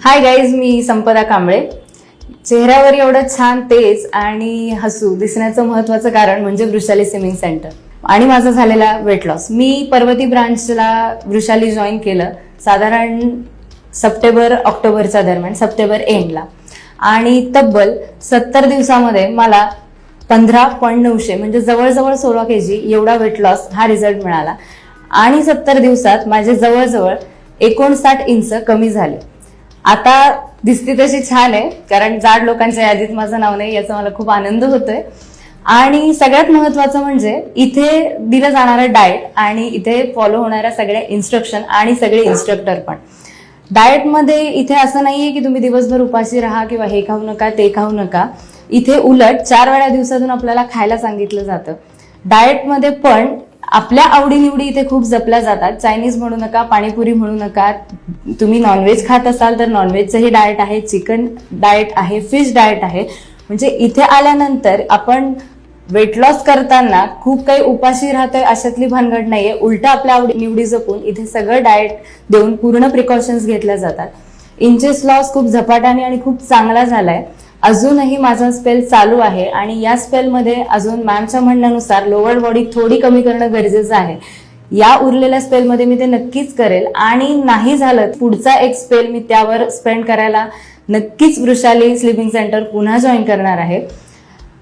Hi guys मी संपदा कांबळे. चेहऱ्यावर एवढं छान तेज आणि हसू दिसण्याचं महत्वाचं कारण म्हणजे वृषाली स्विमिंग सेंटर आणि माझा झालेला वेट लॉस मी पर्वती ब्रांचला वृषाली जॉईन केलं साधारण सप्टेंबर ऑक्टोबरच्या दरम्यान सप्टेंबर एंडला आणि तब्बल सत्तर दिवसामध्ये मला पंधरा पॉईंट नऊशे म्हणजे जवळजवळ सोळा के जी एवढा वेट लॉस हा रिझल्ट मिळाला. आणि सत्तर दिवसात माझे जवळजवळ एकोणसाठ इंच कमी झाले. आता दिसते तशी छान आहे कारण जाड लोकांच्या यादीत माझं नाव नाही याचा मला खूप आनंद होतोय. आणि सगळ्यात महत्वाचं म्हणजे इथे दिलं जाणारं डाएट आणि इथे फॉलो होणाऱ्या सगळ्या इन्स्ट्रक्शन आणि सगळे इन्स्ट्रक्टर पण. डाएटमध्ये इथे असं नाहीये की तुम्ही दिवसभर उपाशी राहा किंवा हे खाऊ नका ते खाऊ नका. इथे उलट चार वेळा दिवसातून आपल्याला खायला सांगितलं जातं. डाएटमध्ये पण आपल्या आवडीनिवडी इथे खूप जपल्या जातात. चायनीज म्हणू नका पाणीपुरी म्हणू नका. तुम्ही नॉनव्हेज खात असाल तर नॉनव्हेजचंही डाएट आहे चिकन डाएट आहे फिश डाएट आहे. म्हणजे इथे आल्यानंतर आपण वेट लॉस करताना खूप काही उपाशी राहतोय अशातली भानगड नाहीये. उलट आपल्या आवडी निवडी जपून इथे सगळं डाएट देऊन पूर्ण प्रिकॉशन्स घेतल्या जातात. इंचेस लॉस खूप झपाट्याने आणि खूप चांगला झालाय. अजूनही माझा स्पेल चालू आहे आणि या स्पेलमध्ये अजून मॅमच्या म्हणण्यानुसार लोअर बॉडी थोडी कमी करणं गरजेचं आहे. या उरलेल्या स्पेलमध्ये मी ते नक्कीच करेल आणि नाही झालं पुढचा एक स्पेल मी त्यावर स्पेंड करायला नक्कीच वृषाली स्लिपिंग सेंटर पुन्हा जॉईन करणार आहे.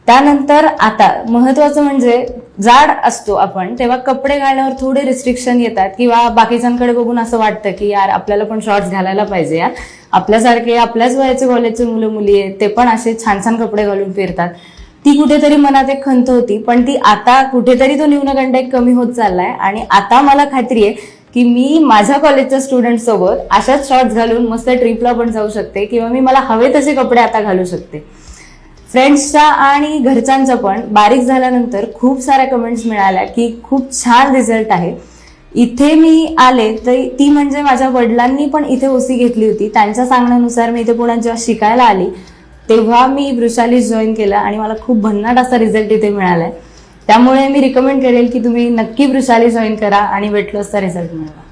त्यानंतर आता महत्वाचं म्हणजे जाड असतो आपण तेव्हा कपडे घालण्यावर थोडे रिस्ट्रिक्शन येतात किंवा बाकीच्यांकडे बघून असं वाटतं की यार आपल्याला पण शॉर्ट्स घालायला पाहिजे यार. आपल्यासारखे आपल्याच वयाचे कॉलेजचे मुलं मुली आहेत ते पण असे छान छान कपडे घालून फिरतात. ती कुठेतरी मनात एक खंत होती पण ती आता कुठेतरी तो न्यूनगंड एक कमी होत चाललाय. आणि आता मला खात्री आहे की मी माझ्या कॉलेजच्या स्टुडंट सोबत अशाच शॉर्ट्स घालून मस्त ट्रिपला पण जाऊ शकते किंवा मी मला हवे तसे कपडे आता घालू शकते. फ्रेंड्सच्या आणि घरच्यांचा पण बारीक झाल्यानंतर खूप साऱ्या कमेंट्स मिळाल्या की खूप छान रिझल्ट आहे. इथे मी आले तर ती म्हणजे माझ्या वडिलांनी पण इथे ओसी घेतली होती. त्यांच्या सांगण्यानुसार मी इथे पुण्यात जेव्हा शिकायला आली तेव्हा मी वृषाली जॉईन केलं आणि मला खूप भन्नाट असा रिझल्ट इथे मिळालाय. त्यामुळे मी रिकमेंड करेल की तुम्ही नक्की वृषाली जॉईन करा आणि वेट लॉसचा रिझल्ट मिळवा.